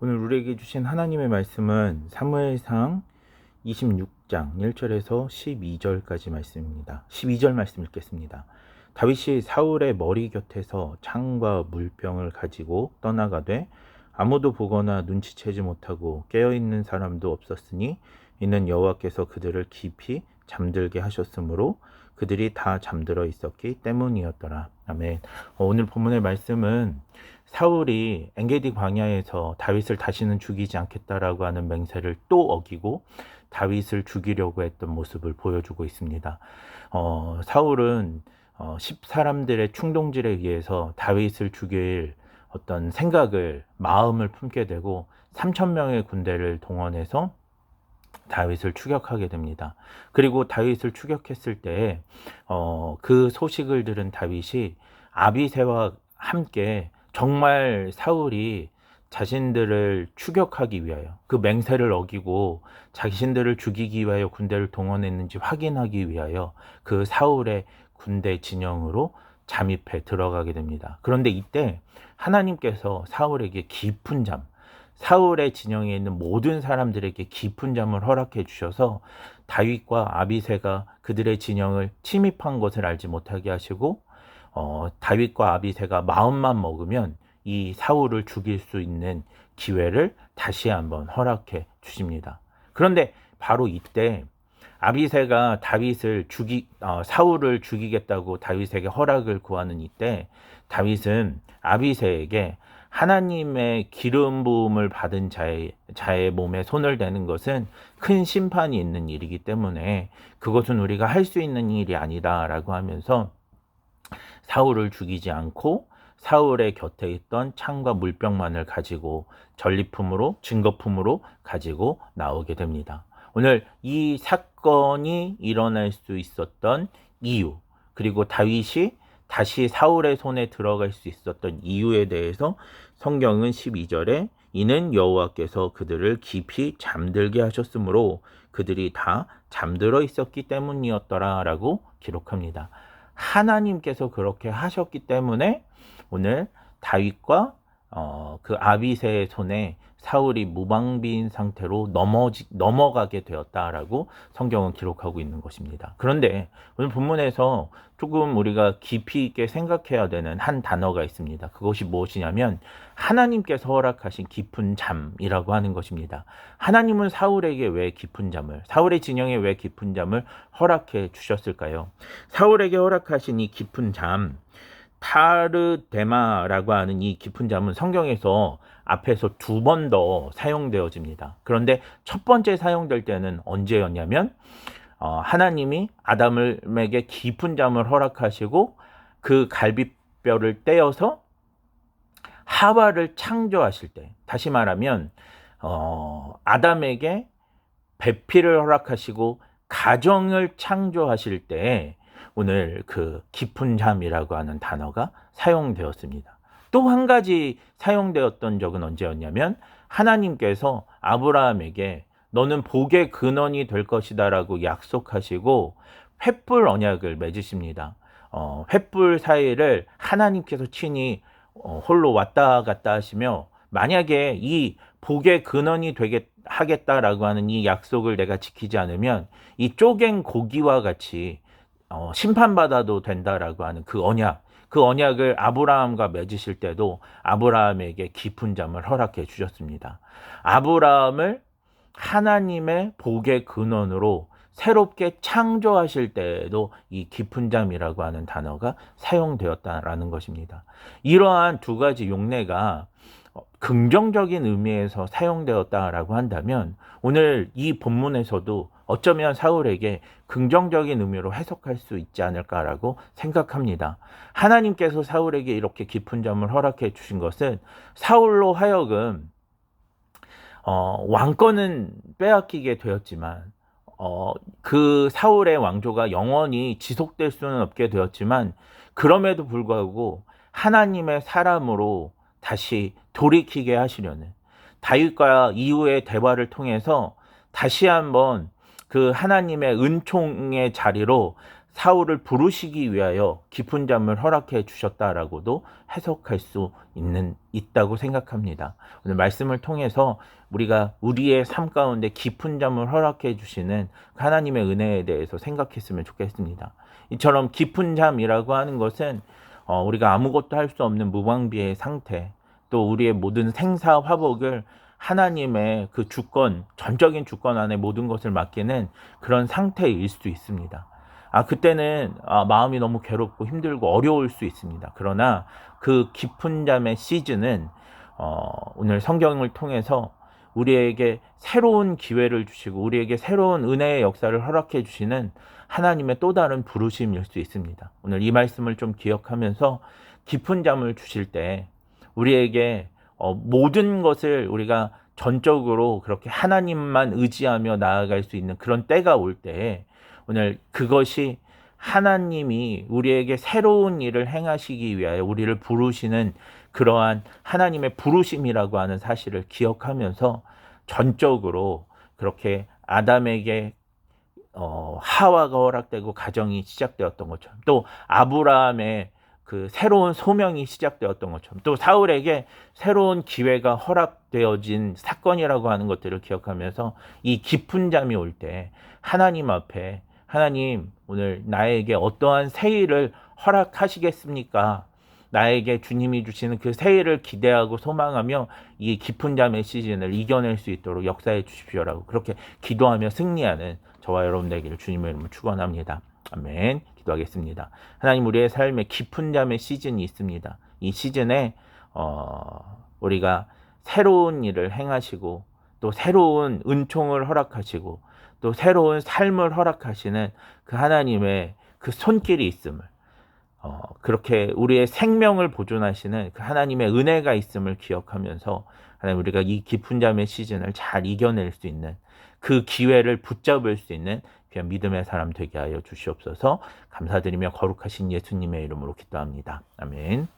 오늘 우리에게 주신 하나님의 말씀은 사무엘상 26장 1절에서 12절까지 말씀입니다. 12절 말씀 읽겠습니다. 다윗이 사울의 머리 곁에서 창과 물병을 가지고 떠나가되 아무도 보거나 눈치채지 못하고 깨어 있는 사람도 없었으니 이는 여호와께서 그들을 깊이 잠들게 하셨으므로 그들이 다 잠들어 있었기 때문이었더라. 아멘. 어, 오늘 본문의 말씀은 사울이 엔게디 광야에서 다윗을 다시는 죽이지 않겠다라고 하는 맹세를 또 어기고 다윗을 죽이려고 했던 모습을 보여주고 있습니다. 어, 사울은 어, 10사람들의 충동질에 의해서 다윗을 죽일 어떤 생각을 마음을 품게 되고 3천 명의 군대를 동원해서 다윗을 추격하게 됩니다. 그리고 다윗을 추격했을 때, 어, 그 소식을 들은 다윗이 아비세와 함께 정말 사울이 자신들을 추격하기 위하여 그 맹세를 어기고 자신들을 죽이기 위하여 군대를 동원했는지 확인하기 위하여 그 사울의 군대 진영으로 잠입해 들어가게 됩니다. 그런데 이때 하나님께서 사울에게 깊은 잠, 사울의 진영에 있는 모든 사람들에게 깊은 잠을 허락해 주셔서 다윗과 아비세가 그들의 진영을 침입한 것을 알지 못하게 하시고 어, 다윗과 아비세가 마음만 먹으면 이 사울을 죽일 수 있는 기회를 다시 한번 허락해 주십니다. 그런데 바로 이때 아비세가 다윗을 죽이 어, 사울을 죽이겠다고 다윗에게 허락을 구하는 이때 다윗은 아비세에게 하나님의 기름 부음을 받은 자의 자의 몸에 손을 대는 것은 큰 심판이 있는 일이기 때문에 그것은 우리가 할 수 있는 일이 아니다라고 하면서 사울을 죽이지 않고 사울의 곁에 있던 창과 물병만을 가지고 전리품으로 증거품으로 가지고 나오게 됩니다. 오늘 이 사건이 일어날 수 있었던 이유 그리고 다윗이 다시 사울의 손에 들어갈 수 있었던 이유에 대해서 성경은 12절에 이는 여호와께서 그들을 깊이 잠들게 하셨으므로 그들이 다 잠들어 있었기 때문이었더라라고 기록합니다. 하나님께서 그렇게 하셨기 때문에 오늘 다윗과 어, 그 아비세의 손에 사울이 무방비인 상태로 넘어지, 넘어가게 되었다라고 성경은 기록하고 있는 것입니다. 그런데 오늘 본문에서 조금 우리가 깊이 있게 생각해야 되는 한 단어가 있습니다. 그것이 무엇이냐면 하나님께서 허락하신 깊은 잠이라고 하는 것입니다. 하나님은 사울에게 왜 깊은 잠을, 사울의 진영에 왜 깊은 잠을 허락해 주셨을까요? 사울에게 허락하신 이 깊은 잠, 타르데마라고 하는 이 깊은 잠은 성경에서 앞에서 두 번 더 사용되어집니다. 그런데 첫 번째 사용될 때는 언제였냐면 어, 하나님이 아담에게 깊은 잠을 허락하시고 그 갈비뼈를 떼어서 하와를 창조하실 때, 다시 말하면 어, 아담에게 배피를 허락하시고 가정을 창조하실 때 오늘 그 깊은 잠이라고 하는 단어가 사용되었습니다. 또 한 가지 사용되었던 적은 언제였냐면 하나님께서 아브라함에게 너는 복의 근원이 될 것이다라고 약속하시고 횃불 언약을 맺으십니다. 어, 횃불 사이를 하나님께서 친히 어, 홀로 왔다 갔다 하시며 만약에 이 복의 근원이 되게 하겠다라고 하는 이 약속을 내가 지키지 않으면 이 쪼갠 고기와 같이 어, 심판받아도 된다라고 하는 그 언약, 그 언약을 아브라함과 맺으실 때도 아브라함에게 깊은 잠을 허락해 주셨습니다. 아브라함을 하나님의 복의 근원으로 새롭게 창조하실 때에도 이 깊은 잠이라고 하는 단어가 사용되었다라는 것입니다. 이러한 두 가지 용례가 긍정적인 의미에서 사용되었다라고 한다면 오늘 이 본문에서도 어쩌면 사울에게 긍정적인 의미로 해석할 수 있지 않을까라고 생각합니다. 하나님께서 사울에게 이렇게 깊은 점을 허락해 주신 것은 사울로 하여금 어, 왕권은 빼앗기게 되었지만 어, 그 사울의 왕조가 영원히 지속될 수는 없게 되었지만 그럼에도 불구하고 하나님의 사람으로 다시 돌이키게 하시려는 다윗과 이후의 대화를 통해서 다시 한번 그 하나님의 은총의 자리로 사울을 부르시기 위하여 깊은 잠을 허락해 주셨다라고도 해석할 수 있는 있다고 생각합니다. 오늘 말씀을 통해서 우리가 우리의 삶 가운데 깊은 잠을 허락해 주시는 하나님의 은혜에 대해서 생각했으면 좋겠습니다. 이처럼 깊은 잠이라고 하는 것은 어, 우리가 아무것도 할 수 없는 무방비의 상태, 또 우리의 모든 생사 화복을 하나님의 그 주권, 전적인 주권 안에 모든 것을 맡기는 그런 상태일 수 있습니다. 아, 그때는 아, 마음이 너무 괴롭고 힘들고 어려울 수 있습니다. 그러나 그 깊은 잠의 시즌은 어, 오늘 성경을 통해서 우리에게 새로운 기회를 주시고 우리에게 새로운 은혜의 역사를 허락해 주시는 하나님의 또 다른 부르심일 수 있습니다. 오늘 이 말씀을 좀 기억하면서 깊은 잠을 주실 때 우리에게 어, 모든 것을 우리가 전적으로 그렇게 하나님만 의지하며 나아갈 수 있는 그런 때가 올 때 오늘 그것이 하나님이 우리에게 새로운 일을 행하시기 위하여 우리를 부르시는 그러한 하나님의 부르심이라고 하는 사실을 기억하면서 전적으로 그렇게 아담에게 어, 하와가 허락되고 가정이 시작되었던 것처럼 또 아브라함의 그 새로운 소명이 시작되었던 것처럼 또 사울에게 새로운 기회가 허락되어진 사건이라고 하는 것들을 기억하면서 이 깊은 잠이 올 때 하나님 앞에 하나님 오늘 나에게 어떠한 새 일을 허락하시겠습니까? 나에게 주님이 주시는 그 새해를 기대하고 소망하며 이 깊은 잠의 시즌을 이겨낼 수 있도록 역사해 주십시오라고 그렇게 기도하며 승리하는 저와 여러분 되기를 주님의 이름으로 축원합니다. 아멘. 기도하겠습니다. 하나님 우리의 삶에 깊은 잠의 시즌이 있습니다. 이 시즌에 어, 우리가 새로운 일을 행하시고 또 새로운 은총을 허락하시고 또 새로운 삶을 허락하시는 그 하나님의 그 손길이 있음을 어, 그렇게 우리의 생명을 보존하시는 그 하나님의 은혜가 있음을 기억하면서 하나님 우리가 이 깊은 잠의 시즌을 잘 이겨낼 수 있는 그 기회를 붙잡을 수 있는 귀한 믿음의 사람 되게 하여 주시옵소서 감사드리며 거룩하신 예수님의 이름으로 기도합니다. 아멘.